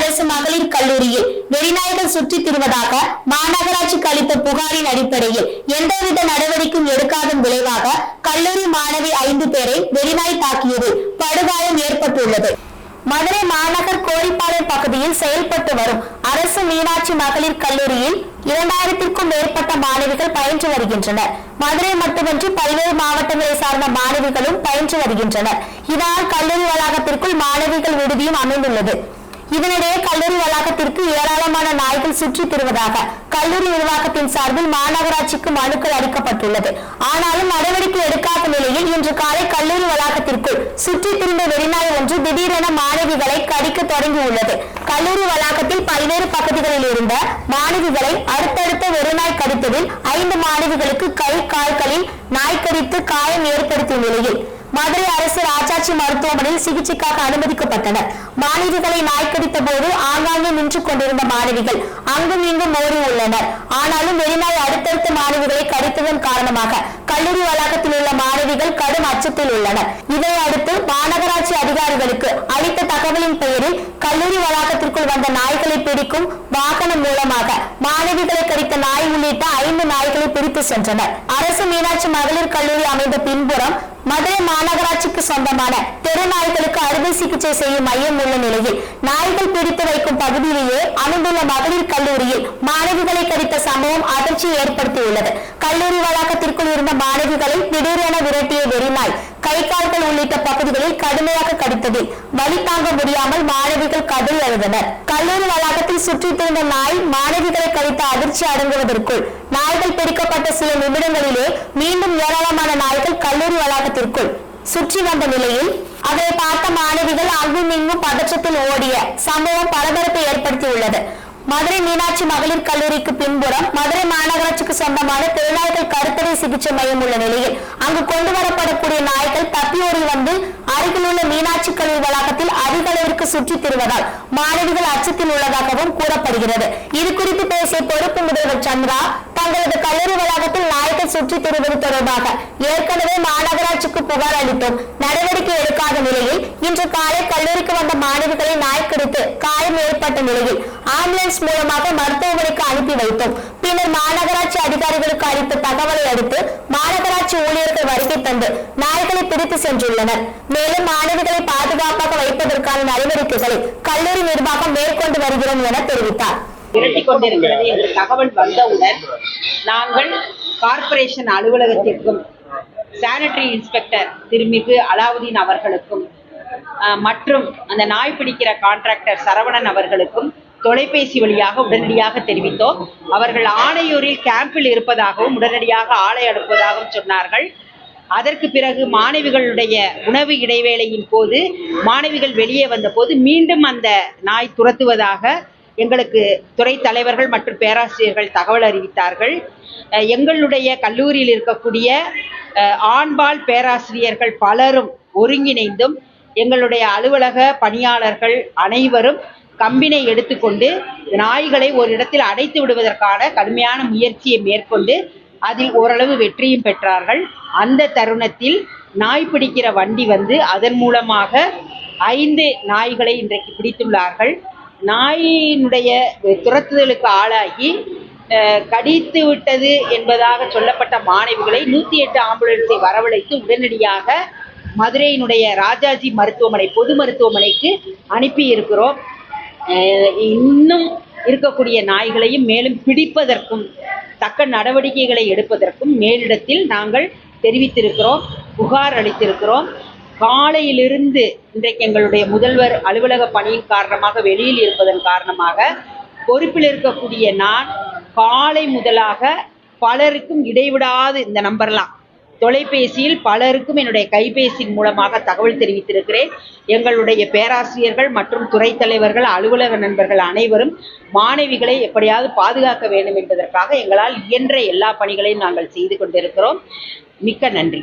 அரசு மகளிர் கல்லூரியில் வெறிநாய்கள் சுற்றித் திருவதாக மாநகராட்சிக்கு அளித்த புகாரின் அடிப்படையில் எந்தவித நடவடிக்கையும் எடுக்காதன் விளைவாக கல்லூரி மாணவி ஐந்து பேரை வெறிநாய் தாக்கியது படுகாயம் ஏற்பட்டுள்ளது. மதுரை மாநகர் கோரிப்பாளையம் பகுதியில் செயல்பட்டு வரும் அரசு மீனாட்சி மகளிர் கல்லூரியில் இரண்டாயிரத்திற்கும் மேற்பட்ட மாணவிகள் பயின்று வருகின்றனர். மதுரை மட்டுமின்றி பல்வேறு மாவட்டங்களை சார்ந்த மாணவிகளும் பயின்று வருகின்றனர். இதனால் கல்லூரி வளாகத்திற்குள் மாணவிகள் விடுதியும் அமைந்துள்ளது. இதனிடையே கல்லூரி வளாகத்திற்கு ஏராளமான நாய்கள் சுற்றித் திரிவதாக கல்லூரி நிர்வாகத்தின் சார்பில் மாநகராட்சிக்கு மனுக்கள் அளிக்கப்பட்டுள்ளது. ஆனாலும் நடவடிக்கை எடுக்காத நிலையில் இன்று காலை கல்லூரி வளாகத்திற்குள் சுற்றித் திரும்ப வெறிநாய் ஒன்று திடீரென மாணவிகளை கடிக்க தொடங்கியுள்ளது. கல்லூரி வளாகத்தில் பல்வேறு பகுதிகளில் இருந்த மாணவிகளை அடுத்தடுத்த வெறிநாய் கடித்ததில் ஐந்து மாணவிகளுக்கு கை கால்களில் நாய் கடித்து காயம் ஏற்படுத்திய நிலையில் மதுரை அரசு ராஜாட்சி மருத்துவமனையில் சிகிச்சைக்காக அனுமதிக்கப்பட்டனர். மாணவிகளை நாய் கடித்த போது ஆங்காங்கே நின்று கொண்டிருந்த மாணவிகள் அங்கும் இங்கும் மோதி உள்ளனர். ஆனாலும் வெளிநாய் அடுத்தடுத்த மாணவிகளை கடித்ததன் காரணமாக கல்லூரி வளாகத்தில் உள்ள மாணவிகள் கடும் அச்சத்தில் உள்ளனர். இதை அடுத்து மாநகராட்சி அதிகாரிகளுக்கு அளித்த தகவலின் பெயரில் கல்லூரி வளாகத்திற்குள் வந்த நாய்களை பிடிக்கும் வாகனம் மூலமாக மாணவிகளை உள்ளிட்ட ஐந்து நாய்களை பிரித்து சென்றனர். அரசு மீனாட்சி மகளிர் கல்லூரி அமைந்த பின்புறம் மதுரை மாநகராட்சிக்கு சொந்தமான தெரு நாய்களுக்கு அறுவை சிகிச்சை செய்யும் மையம் உள்ள நிலையில் நாய்கள் பிடித்து வைக்கும் பகுதியிலேயே அமைந்துள்ள மகளிர் கல்லூரியில் மாணவிகளை கடித்த சம்பவம் அதிர்ச்சியை ஏற்படுத்தியுள்ளது. கல்லூரி வளாகத்திற்குள் இருந்த மாணவிகளை திடீரென விரட்டிய வெறிநாய் கை கால்கள் உள்ளிட்ட பகுதிகளில் கடுமையாக கடித்ததில் வழி தாங்க முடியாமல் மாணவிகள் கதறி அழுதனர். கல்லூரி வளாக வளாகத்தில் சுற்றித் திரிந்த நாய் மாணவிகளை கடித்த அதிர்ச்சி அடங்குவதற்குள் நாய்கள் பிடிக்கப்பட்ட சில நிமிடங்களிலே மீண்டும் ஏராளமான நாய்கள் கல்லூரி வளாகத்திற்குள் சுற்றி வந்த நிலையில் அதை பார்த்த மாணவிகள் அங்கும் இங்கும் பதற்றத்தில் ஓடிய சம்பவம் பரபரப்பை ஏற்படுத்தியுள்ளது. மதுரை மீனாட்சி மகளிர் கல்லூரிக்கு பின்புறம் மதுரை மாநகராட்சிக்கு சொந்தமான திருநாய்கள் கருத்தடை சிகிச்சை மையம் உள்ள நிலையில் அங்கு கொண்டு வரப்படக்கூடிய நாய்கள் தப்பியோடி வந்து அருகில் உள்ள மீனாட்சி கல்லூரி வளாகத்தில் அதிக அளவிற்கு சுற்றித் மாணவிகள் அச்சத்தில் உள்ளதாகவும் கூறப்படுகிறது. இது குறித்து பேசிய பொறுப்பு முதல்வர் சந்திரா தங்களது கல்லூரி வளாகத்தில் நாய்கள் சுற்றி திரிவது தொடர்பாக ஏற்கனவே மாநகராட்சிக்கு புகார் அளித்தோம். நடவடிக்கை எடுக்காத நிலையில் இன்று காலை கல்லூரிக்கு வந்த மாணவிகளை நாய் கடித்து காயம் ஏற்பட்ட நிலையில் ஆம்புலன்ஸ் மூலமாக மருத்துவமனைக்கு அனுப்பி வைத்தோம். பின்னர் மாநகராட்சி அதிகாரிகளுக்கு அளித்த தகவலை அடுத்து மாநகராட்சி ஊழியர்கள் வருகை தந்து நாய்களை பிடித்து சென்றுள்ளனர். மேலும் மாணவிகளை பாதுகாப்பாக வைப்பதற்கான நடவடிக்கைகளை கல்லூரி நிர்வாகம் மேற்கொண்டு வருகிறோம் என தெரிவித்தார். விரட்டி கொண்டிருக்கிறது என்று தகவல் வந்தவுடன் நாங்கள் கார்பரேஷன் அலுவலகத்திற்கும் சானிட்டரி இன்ஸ்பெக்டர் திருமிகு அலாவுதீன் அவர்களுக்கும் மற்றும் அந்த நாய் பிடிக்கிற கான்ட்ராக்டர் சரவணன் அவர்களுக்கும் தொலைபேசி வழியாக உடனடியாக தெரிவித்தோம். அவர்கள் ஆணையூரில் கேம்பில் இருப்பதாகவும் உடனடியாக ஆலை அனுப்புவதாகவும் சொன்னார்கள். அதற்கு பிறகு மாணவிகளுடைய உணவு இடைவேளையின் போது மாணவிகள் வெளியே வந்தபோது மீண்டும் அந்த நாய் துரத்துவதாக எங்களுக்கு துறை தலைவர்கள் மற்றும் பேராசிரியர்கள் தகவல் அறிவித்தார்கள். எங்களுடைய கல்லூரியில் இருக்கக்கூடிய ஆண்பால் பேராசிரியர்கள் பலரும் ஒருங்கிணைந்தும் எங்களுடைய அலுவலக பணியாளர்கள் அனைவரும் கம்பினை எடுத்துக்கொண்டு நாய்களை ஒரு இடத்தில் அடைத்து விடுவதற்கான கடுமையான முயற்சியை மேற்கொண்டு அதில் ஓரளவு வெற்றியும் பெற்றார்கள். அந்த தருணத்தில் நாய் பிடிக்கிற வண்டி வந்து அதன் மூலமாக ஐந்து நாய்களை இன்றைக்கு பிடித்துள்ளார்கள். நாயினுடைய துரத்துதலுக்கு ஆளாகி கடித்து விட்டது என்பதாக சொல்லப்பட்ட மாணவிகளை நூற்றி எட்டு ஆம்புலன்ஸை வரவழைத்து உடனடியாக மதுரையினுடைய ராஜாஜி மருத்துவமனை பொது மருத்துவமனைக்கு அனுப்பி இருக்கிறோம். இன்னும் இருக்கக்கூடிய நாய்களையும் மேலும் பிடிப்பதற்கும் தக்க நடவடிக்கைகளை எடுப்பதற்கும் மேலிடத்தில் நாங்கள் தெரிவித்திருக்கிறோம் புகார் அளித்திருக்கிறோம். காலையிலிருந்து இன்றைக்கு எங்களுடைய முதல்வர் அலுவலக பணியின் காரணமாக வெளியில் இருப்பதன் காரணமாக பொறுப்பில் இருக்கக்கூடிய நான் காலை முதலாக பலருக்கும் இடைவிடாது இந்த நம்பர்லாம். தொலைபேசியில் பலருக்கும் என்னுடைய கைபேசியின் மூலமாக தகவல் தெரிவித்திருக்கிறேன். எங்களுடைய பேராசிரியர்கள் மற்றும் துறை தலைவர்கள் அலுவலக நண்பர்கள் அனைவரும் மாணவிகளை எப்படியாவது பாதுகாக்க வேண்டும் என்பதற்காக எங்களால் இயன்ற எல்லா பணிகளையும் நாங்கள் செய்து கொண்டிருக்கிறோம். மிக்க நன்றி.